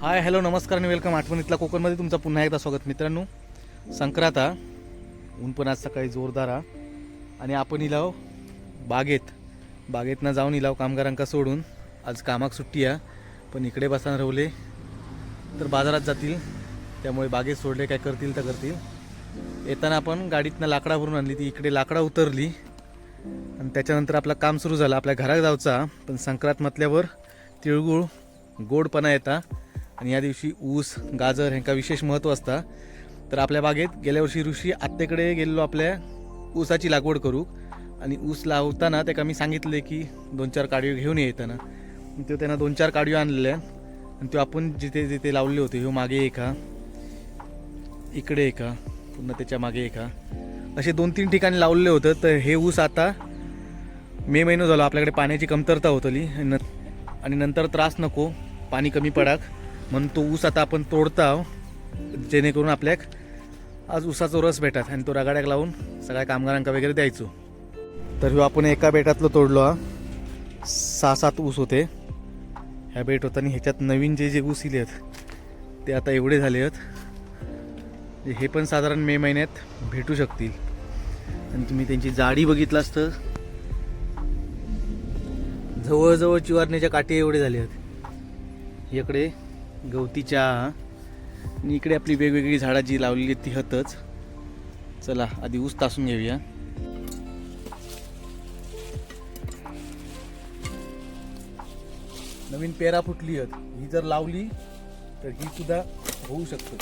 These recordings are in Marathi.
हाय हॅलो नमस्कार आणि वेलकम. आठवणीतला कोकणमध्ये तुमचं पुन्हा एकदा स्वागत मित्रांनो. संक्रांत ऊन पण आज सकाळी जोरदार हा. आणि आपण इलाव बागेत. बागेतनं जाऊन इलाव कामगारांका सोडून आज कामाक सुट्टी आहे पण इकडे बसायला रवले तर बाजारात जातील. त्यामुळे बागेत सोडले काय करतील तर करतील. येताना आपण गाडीतनं लाकडा भरून आणली. ती इकडे लाकडा उतरली. आणि त्याच्यानंतर आपलं काम सुरू झालं. आपल्या घरात जायचा पण संक्रांत म्हटल्यावर तिळगुळ गोडपणा येता. आणि या दिवशी ऊस गाजर ह्यांका विशेष महत्त्व असता. तर आपल्या बागेत गेल्या वर्षी ऋषी आत्तेकडे गेलेलो आपल्या ऊसाची लागवड करू. आणि ऊस लावताना त्याका मी सांगितले की दोन चार काडवे घेऊन येताना त्यो तो त्यांना दोन चार काडवे आणलेल्या आणि तो आपण जिथे जिथे लावले होते ह्यो मागे एका इकडे एका पुन्हा त्याच्यामागे एका. असे दोन तीन ठिकाणी लावलेले होतं तर हे ऊस आता मे महिना झाला आपल्याकडे पाण्याची कमतरता होतली. न- आणि नंतर त्रास नको पाणी कमी पडाक. म्हणून तो ऊस आता आपण तोडता आहो, जेणेकरून आपल्याक आज ऊसाचा रस भेटत आणि तो रगाड्याक लावून सगळ्या कामगारांका वगैरे द्यायचो. तर ह्यो आपण एका बेटातलं तोडलो हा. सहा सात ऊस होते. ह्या बेट होता आणि ह्याच्यात नवीन जे जे ऊस इले आहेत ते आता एवढे झाले आहेत. हे पण साधारण मे महिन्यात भेटू शकतील. आणि तुम्ही त्यांची जाडी बघितलास तर जवळजवळ चिवारण्याच्या काठी एवढे झाले आहेत. इकडे गवती चहा आणि इकडे आपली वेगवेगळी झाडं जी लावलेली ती हतच. चला आधी ऊस तासून घेऊया. नवीन पेरा फुटली आहेत ही जर लावली तर ही सुद्धा होऊ शकतं.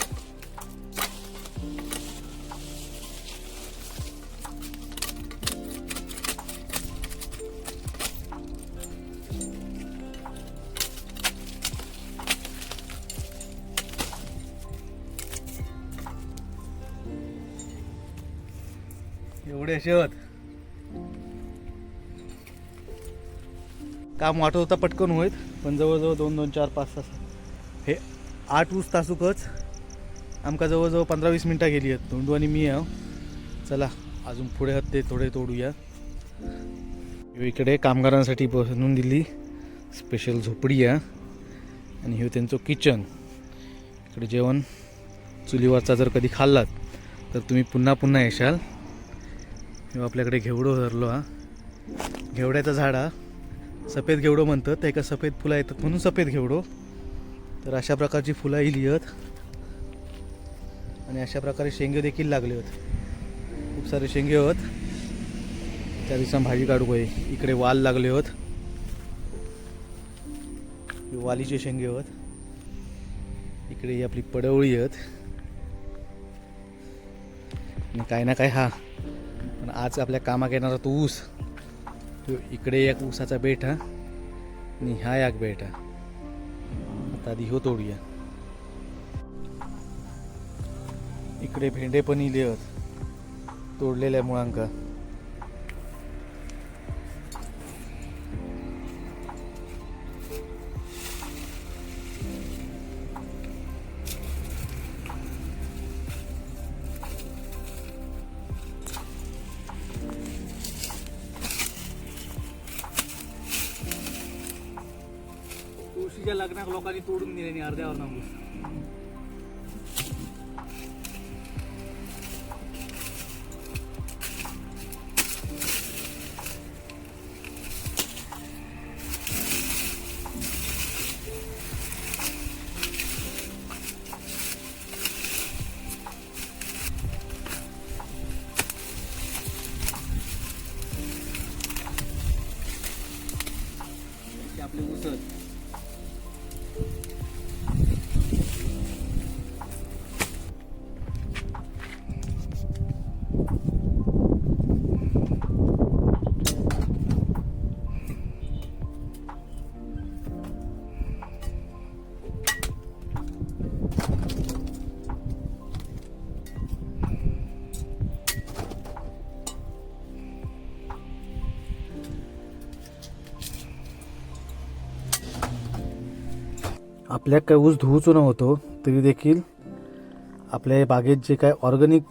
एवढे असे होत काम वाटत होता पटकन होईत पण जवळजवळ दोन दोन चार पाच तास. हे आठ ऊस तासूकच आमका जवळजवळ पंधरा वीस मिनटं गेली आहेत. तोंडू आणि मी आहो. चला अजून पुढे हत्ते ते थोडे तोडूया. इकडे कामगारांसाठी बनवून दिली स्पेशल झोपडी आहे. आणि हे त्यांचं किचन इकडे जेवण. चुलीवरचा जर कधी खाल्लात तर तुम्ही पुन्हा पुन्हा येशाल. किंवा आपल्याकडे घेवडो धरलो हा. घेवड्याचा झाड हा. सफेद घेवडो म्हणतात त्या एका सफेद फुलं येतात म्हणून सफेद घेवडो. तर अशा प्रकारची फुलं येईल आहेत आणि अशा प्रकारे शेंगे देखील लागले होत. खूप सारे शेंगे होत. त्या दिवसा भाजी काढू होय. इकडे वाल लागले होत. हे वालीचे शेंगे होत. इकडे ही आपली पडवळी आहेत आणि काय ना काय हा. पण आज आपल्या कामाक येणारा तो ऊस. तो इकडे एक ऊसाचा बेट हा. आणि ह्या एक बेट हा. आता आधी हो तोडूया. इकडे भेंडे पण इले आहेत तोडलेल्या मुळांका. त्या लग्नाक लोकांनी तोडून दिले अर्ध्यावर नांगूस आपल्या काय ऊस धुवूचो नव्हतो तरी देखील आपल्या बागेत जे काय ऑर्गॅनिक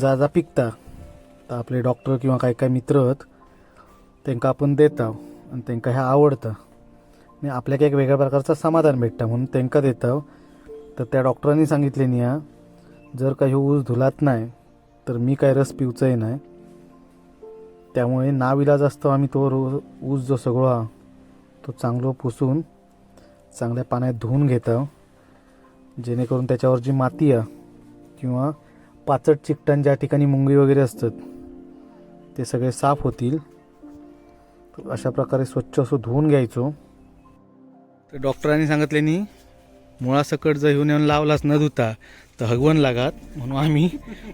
जा जा पिकता तर आपले डॉक्टर किंवा काय काय मित्र आहेत त्यांना आपण देता आणि त्यांना हे आवडतं. आणि आपल्याक एक वेगळ्या प्रकारचं समाधान भेटतं म्हणून त्यांना देता. तर त्या डॉक्टरांनी सांगितले निया जर काही ऊस धुलात नाही तर मी काय रस पिवचंही नाही. त्यामुळे नाविलाज असतो आम्ही तो रो ऊस जो सगळा हा, तो चांगलं पुसून चांगल्या पाण्यात धुवून घेतं. जेणेकरून त्याच्यावर जी माती आहे किंवा पाचट चिकटण ज्या ठिकाणी मुंगी वगैरे असतात ते सगळे साफ होतील. तर अशा प्रकारे स्वच्छ असं धुवून घ्यायचो. तर डॉक्टरांनी सांगितल्यानी मुळासकट जर येऊन येऊन लावलाच न धुता तर हगवण लागत. म्हणून आम्ही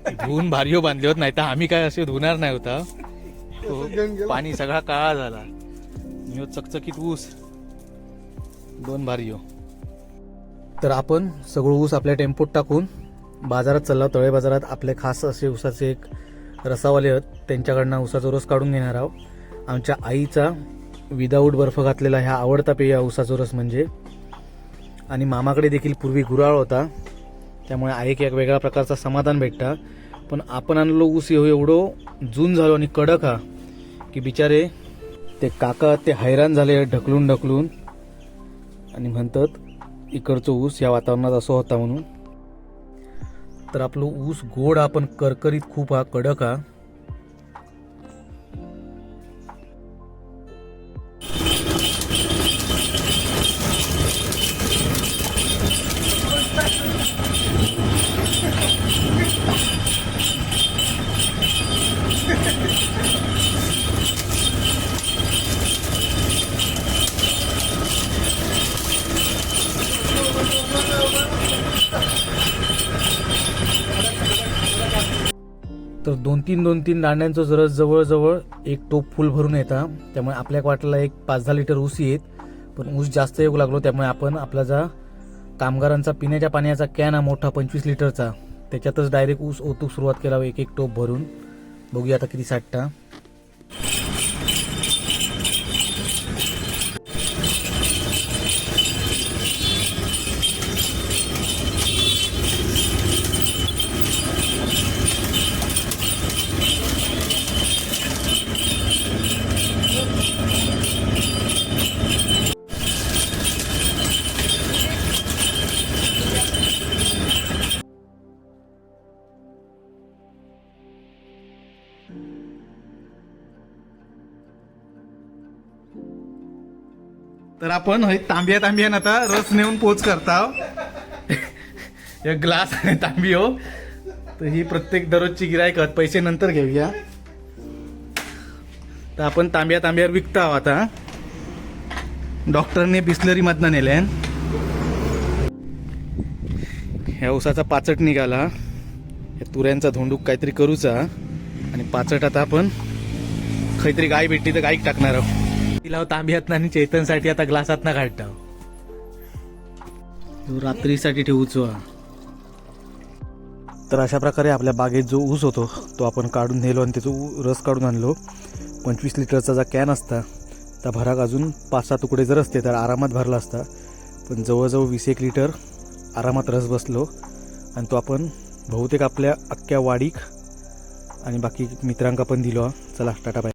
धुवून भारीओ बांधले होत नाही तर आम्ही काय असे धुणार नाही होता. हो, पाणी सगळा काळा झाला. मी चकचकीत ऊस. दोन भारीओ हो. तर आपण सगळं ऊस आपल्या टेम्पोत टाकून बाजारात चालला तळे बाजारात आपले खास असे ऊसाचे एक रसावाले आहेत. त्यांच्याकडनं ऊसाचा रस काढून घेणार आहोत. आमच्या आईचा विदाऊट बर्फ घातलेला ह्या आवडता पेय ऊसाचा रस म्हणजे. आणि मामाकडे देखील पूर्वी गुराळ होता. त्यामुळे आईक एक वेगळ्या प्रकारचा समाधान भेटता. पण आपण आणलो ऊस येऊ एवढं जून झालो आणि कडक हा की बिचारे ते काका ते हैराण झाले ढकलून ढकलून आणि म्हणतात इकडचं ऊस या वातावरणात असं होता म्हणून. तर आपलं ऊस गोड आपण करकरीत खूप हा कडक हा. तर दोन तीन दोन तीन दांड्यांचं जर जवळजवळ एक टोप फुल भरून येतं त्यामुळे आपल्या वाटेला एक पाच दहा लिटर ऊस येत पण ऊस जास्त येऊ लागलो त्यामुळे आपण आपला जा कामगारांचा पिण्याच्या पाण्याचा कॅन हा मोठा पंचवीस लिटरचा त्याच्यातच डायरेक्ट ऊस ओतूक सुरुवात केला एक एक टोप भरून. बघूया आता किती साठता. तर आपण तांबिया तांबियान आता रस नेऊन पोच करता एक ग्लास आणि तांबी हो. तर ही प्रत्येक दररोजची गिरायक पैसे नंतर घेऊया. तर आपण तांब्या तांब्यावर विकता आहोत आता. डॉक्टरने बिस्लरी मधनं नेले ह्या उसाचा पाचट निघाला. या तुऱ्यांचा धोंडूक काहीतरी करूचा. आणि पाचट आता आपण काहीतरी गाय भेटली तर गायक टाकणार आहोत. तिला हो तांब्यात आणि चेतनसाठी आता ग्लासात ना काढता रात्रीसाठी ठेवूचो तर अशा प्रकारे आपल्या बागेत जो ऊस होतो तो आपण काढून नेलो आणि त्याचा ऊ- रस काढून आणलो. पंचवीस लिटरचा जा कॅन असता त्या भराक अजून पाच सहा तुकडे जर असते तर आरामात भरला असता. पण जवळजवळ वीस एक लिटर आरामात रस बसलो. आणि तो आपण बहुतेक आपल्या अख्ख्या वाडीक आणि बाकी मित्रांका पण दिलो हा. चला टाटा बाय